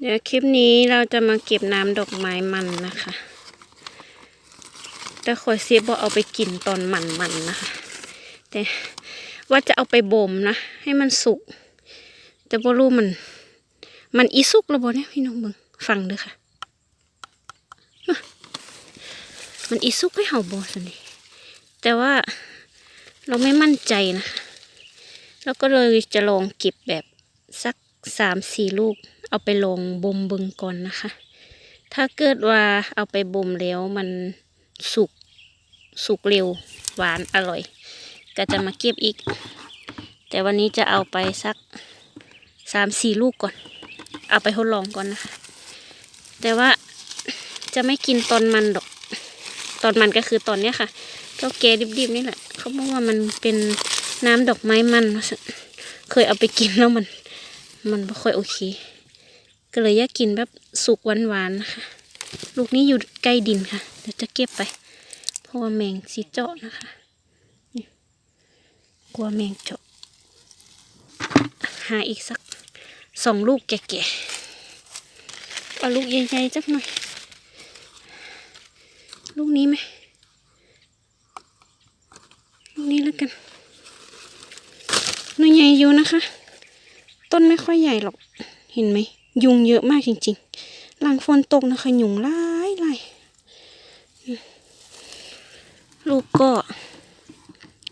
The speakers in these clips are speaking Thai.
เดี๋ยวคลิปนี้เราจะมาเก็บน้ำดอกไม้มันนะคะ แต่ขอยเสียบอกเอาไปกินตอนมันมันนะคะ แต่ว่าจะเอาไปบ่มนะ ให้มันสุก แต่บ่รู้มัน มันอีสุกแล้วบ่เนี่ยพี่น้องเบิงฟังเด้อค่ะ มันอีสุกให้เห่าบ่สินี่แต่ว่าเราไม่มั่นใจนะคะเราก็เลยจะลองเก็บแบบสักสามสี่ลูก เอาไปลองบ่มเบึงก่อนนะคะ ถ้าเกิดว่าเอาไปบ่มแล้วมันสุกสุกเร็วหวานอร่อย ก็จะมาเก็บอีก แต่วันนี้จะเอาไปสักสามสี่ลูกก่อน เอาไปทดลองก่อนนะคะ แต่ว่าจะไม่กินตอนมันดอก ตอนมันก็คือตอนเนี้ยค่ะเจ้าแกดิบๆนี่แหละ เขาบอกว่ามันเป็นน้ำดอกไม้มันว่าซั่นเคยเอาไปกินแล้วมัน มันไม่ค่อยโอเค ก็เลยอยากกินแบบสุกหวานๆนะคะลูกนี้อยู่ใกล้ดินค่ะ เดี๋ยวจะเก็บไป เพราะว่าแมงสีเจาะนะคะกลัวแมงเจาะหาอีกสักสองลูกแก่ๆเอาลูกใหญ่ๆจักหน่อย ลูกนี้ไหมลูกนี้แล้วกันหน่วยใหญ่อยู่นะคะ ต้นไม่ค่อยใหญ่หรอก เห็นไหม ยุงเยอะมากจริงๆ หลังฝนตกนะคะยุงหลายหลายลูกก็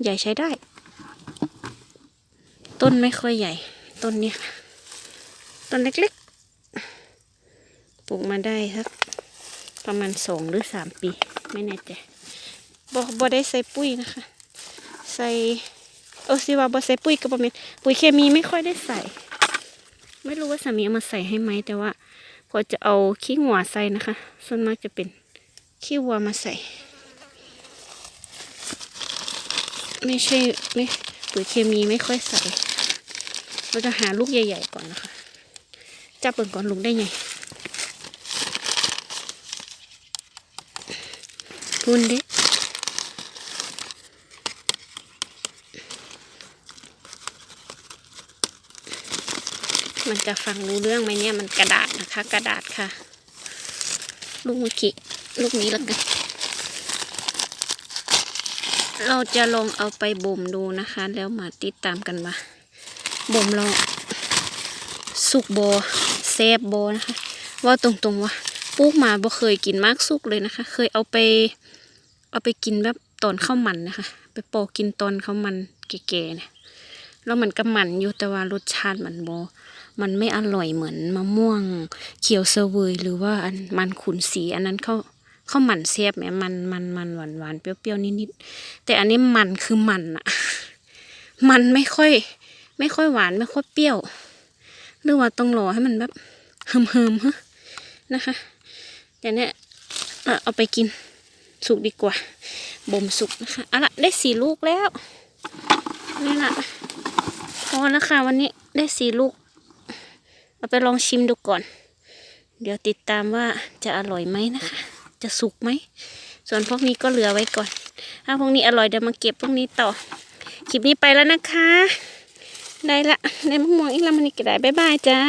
ใหญ่ใช้ได้ ต้นไม่ค่อยใหญ่ ต้นเนี้ยค่ะต้นเล็กๆ ปลูกมาได้สักประมาณสองหรือสามปี ไม่แน่ใจบอกบอได้ใส่ปุ๋ยนะคะ ใส่เออสิว่าบอใส่ปุ๋ยก็ประมาณปุ๋ยเคมีไม่ค่อยได้ใส่ ไม่รู้ว่าสามีเอามาใส่ให้ไหมแต่ว่า พอจะเอาขี้หัวใส่นะคะ ส่วนมากจะเป็นขี้วัวมาใส่ ไม่ใช่ไม่ปุ๋ยเคมีไม่ค่อยใส่ เราจะหาลูกใหญ่ ๆ ก่อนนะคะ จับเปิ่งก่อนลูกได้ไงพูนดิ มันจะฟังรู้เรื่องไหมเนี่ยมันกระดาษนะคะ กระดาษค่ะ ลูกเมื่อกี้ลูกนี้แล้วกันเราจะลองเอาไปบ่มดูนะคะ แล้วมาติดตามกันว่าบ่มเราสุกโบแซบโบนะคะ ว่าตรงๆว่าปลูกมาบ่เคยกินมากสุกเลยนะคะ เคยเอาไป เอาไปกินแบบตอนข้าวมันนะคะ ไปปอกกินตอนข้าวมันแก่ๆเนี่ย แล้วมันก็มันอยู่แต่ว่ารสชาติมันโบมันไม่อร่อยเหมือนมะม่วง เขียวเสวยหรือว่าอันมันขุนสีอันนั้นเขาข้าวมันแซ่บแหมมันมันมันหวานหวานๆเปรี้ยวๆนิดๆแต่อันนี้มันคือมันอะมันไม่ค่อย ไม่ค่อยหวานไม่ค่อยเปรี้ยว หรือว่าต้องรอให้มันแบบเฮิมเฮิมฮะนะคะแต่เนี่ยเอ่อเอาไปกินสุกดีกว่าบ่มสุกนะคะเอาละได้สี่ลูกแล้วนี่ละ อแล้วค่ะวันนี้ได้สี่ลูก เอาไปลองชิมดูก่อน เดี๋ยวติดตามว่าจะอร่อยไหมนะคะ จะสุกไหม ส่วนพวกนี้ก็เหลือไว้ก่อน ถ้าพวกนี้อร่อยเดี๋ยวมาเก็บพวกนี้ต่อ คลิปนี้ไปแล้วนะคะ ได้ละ ได้มะม่วงอีกแล้วมันอีกก็ได้บ๊ายบายจ้า